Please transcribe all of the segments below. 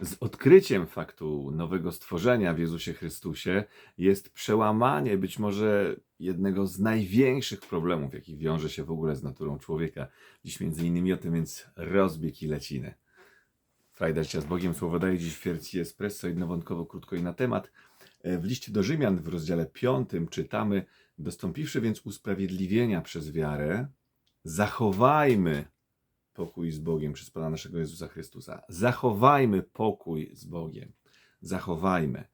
z odkryciem faktu nowego stworzenia w Jezusie Chrystusie jest przełamanie być może jednego z największych problemów, jaki wiąże się w ogóle z naturą człowieka. Dziś między innymi o tym, więc rozbieg i leciny. Frajda życia z Bogiem, słowo daje dziś w wersji Espresso, jednowątkowo, krótko i na temat. E, W liście do Rzymian w rozdziale 5 czytamy, dostąpiwszy więc usprawiedliwienia przez wiarę, zachowajmy pokój z Bogiem przez Pana naszego Jezusa Chrystusa. Zachowajmy pokój z Bogiem. Zachowajmy.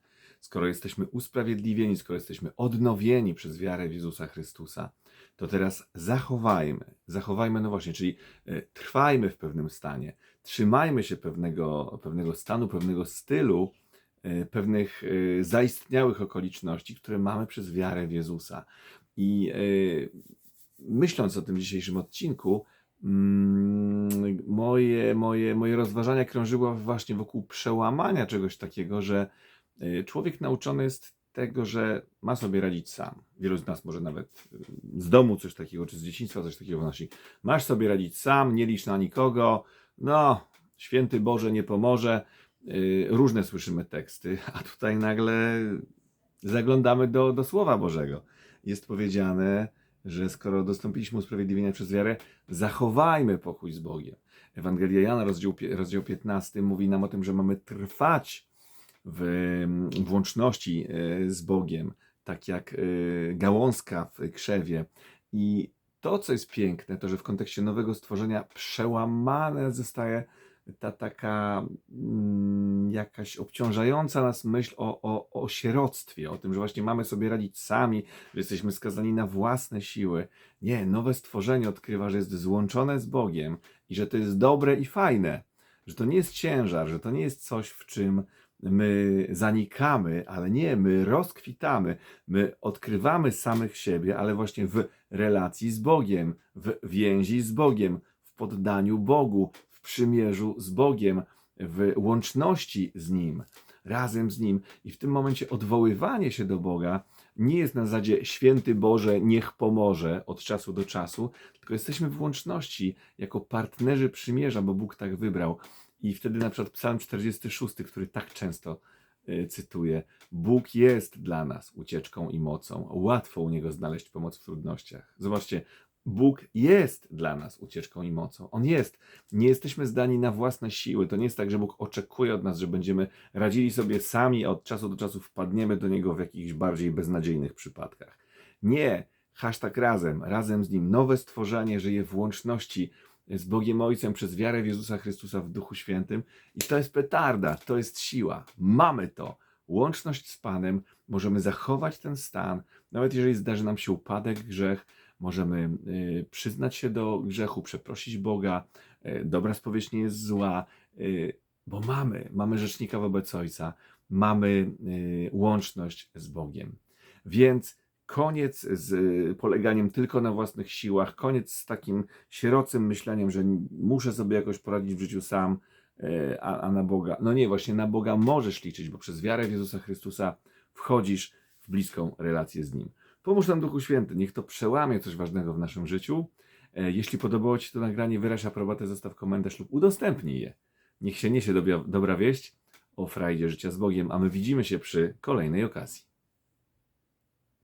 Skoro jesteśmy usprawiedliwieni, skoro jesteśmy odnowieni przez wiarę w Jezusa Chrystusa, to teraz zachowajmy. Zachowajmy, no właśnie, czyli e, trwajmy w pewnym stanie. Trzymajmy się pewnego, pewnego stanu, pewnego stylu, e, pewnych e, zaistniałych okoliczności, które mamy przez wiarę w Jezusa. I myśląc o tym dzisiejszym odcinku, mm, moje, moje, moje rozważania krążyły właśnie wokół przełamania czegoś takiego, że y, człowiek nauczony jest tego, że ma sobie radzić sam. Wielu z nas może nawet y, z domu coś takiego, czy z dzieciństwa coś takiego wnosi. Masz sobie radzić sam, nie licz na nikogo, no, święty Boże nie pomoże. Y, Różne słyszymy teksty, a tutaj nagle zaglądamy do, do Słowa Bożego. Jest powiedziane, że skoro dostąpiliśmy usprawiedliwienia przez wiarę, zachowajmy pokój z Bogiem. Ewangelia Jana, rozdział, rozdział 15, mówi nam o tym, że mamy trwać w, w łączności e, z Bogiem, tak jak e, gałązka w krzewie. I to, co jest piękne, to że w kontekście nowego stworzenia przełamane zostaje ta taka mm, jakaś obciążająca nas myśl o, o, o sieroctwie, o tym, że właśnie mamy sobie radzić sami, że jesteśmy skazani na własne siły. Nie, nowe stworzenie odkrywa, że jest złączone z Bogiem i że to jest dobre i fajne, że to nie jest ciężar, że to nie jest coś, w czym my zanikamy, ale nie, my rozkwitamy, my odkrywamy samych siebie, ale właśnie w relacji z Bogiem, w więzi z Bogiem, w poddaniu Bogu, w przymierzu z Bogiem, w łączności z Nim, razem z Nim. I w tym momencie odwoływanie się do Boga nie jest na zasadzie święty Boże, niech pomoże od czasu do czasu, tylko jesteśmy w łączności jako partnerzy przymierza, bo Bóg tak wybrał. I wtedy na przykład Psalm 46, który tak często y, cytuję, Bóg jest dla nas ucieczką i mocą. Łatwo u Niego znaleźć pomoc w trudnościach. Zobaczcie, Bóg jest dla nas ucieczką i mocą. On jest. Nie jesteśmy zdani na własne siły. To nie jest tak, że Bóg oczekuje od nas, że będziemy radzili sobie sami, a od czasu do czasu wpadniemy do Niego w jakichś bardziej beznadziejnych przypadkach. Nie. Hashtag razem, razem z Nim. Nowe stworzenie żyje w łączności z Bogiem Ojcem przez wiarę w Jezusa Chrystusa w Duchu Świętym. I to jest petarda, to jest siła. Mamy to. Łączność z Panem, możemy zachować ten stan, nawet jeżeli zdarzy nam się upadek, grzech, możemy y, przyznać się do grzechu, przeprosić Boga, y, dobra spowiedź nie jest zła, y, bo mamy, mamy rzecznika wobec Ojca, mamy łączność z Bogiem. Więc koniec z poleganiem tylko na własnych siłach, koniec z takim sierocym myśleniem, że muszę sobie jakoś poradzić w życiu sam, a, a na Boga. No nie, właśnie na Boga możesz liczyć, bo przez wiarę w Jezusa Chrystusa wchodzisz w bliską relację z Nim. Pomóż nam Duchu Święty, niech to przełamie coś ważnego w naszym życiu. E, Jeśli podobało Ci to nagranie, wyraź aprobatę, zostaw komentarz lub udostępnij je. Niech się niesie dobra wieść o frajdzie życia z Bogiem, a my widzimy się przy kolejnej okazji.